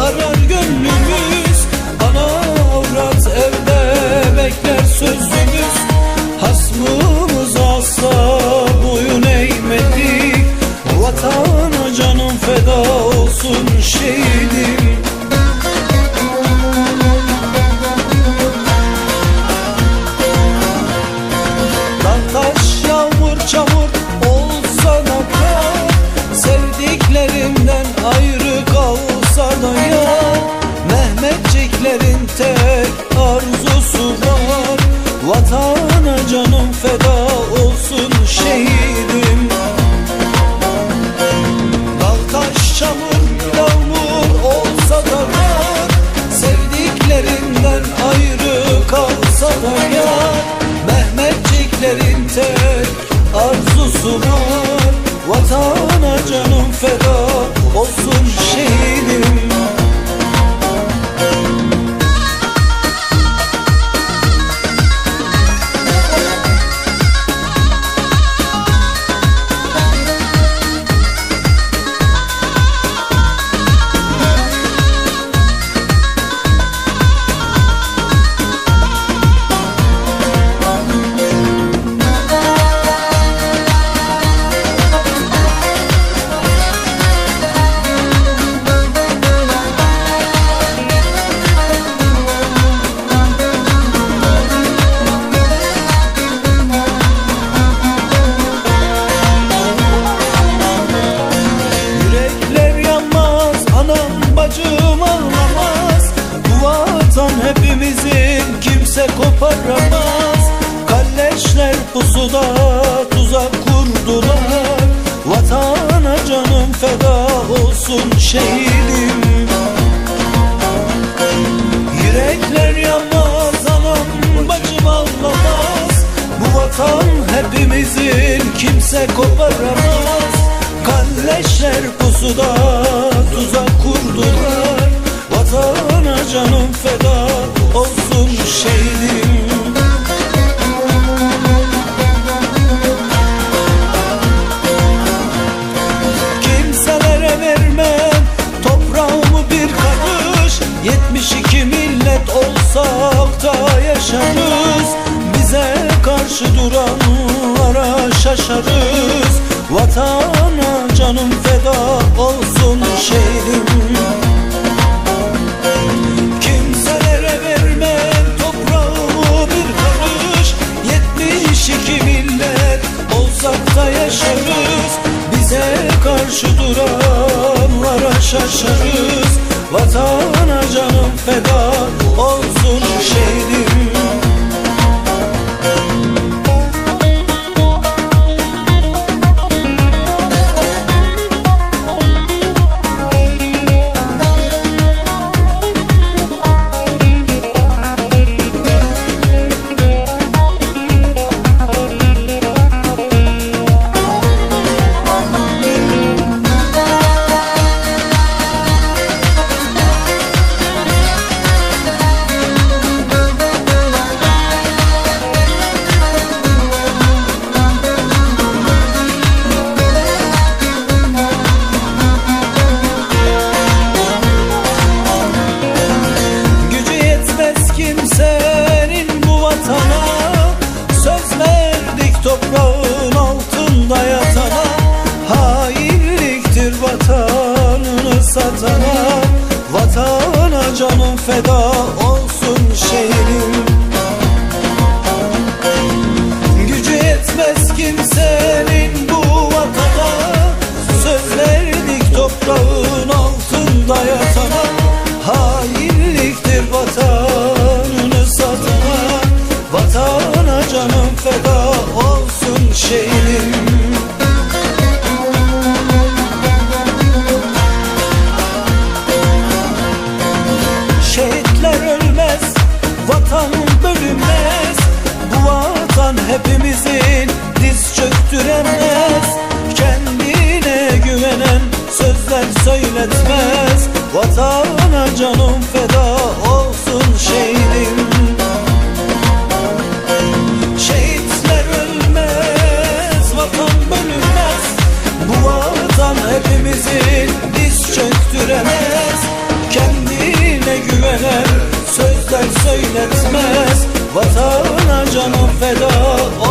arar gönlümüz. Ana avrat evde bekler sözümüz. Hasmımız asla boyun eğmedik Vatana canım feda olsun şehir canım feda olsun şehidim koparamaz Kalleşler pusuda tuzak kurdular. Vatana canım feda olsun şehidim. Yürekler yanmaz, anam bacım ağlamaz Bu vatan hepimizin, kimse koparamaz. Kalleşler pusuda tuzak kurdular da yaşarız. Bize karşı duranlara şaşarız. Vatana canım feda olsun şehrim. Kimselere vermem toprağımı bir karış. 72 millet olsak da yaşarız. Bize karşı duranlara şaşarız. Vatana canım feda olsun şehrim sözler söyletmez. Vatana canım feda olsun şehidim Şehitler ölmez, vatan bölünmez. Bu vatan hepimizin diz çöktüremez. Kendine güvenen sözler söyletmez. Vatana canım feda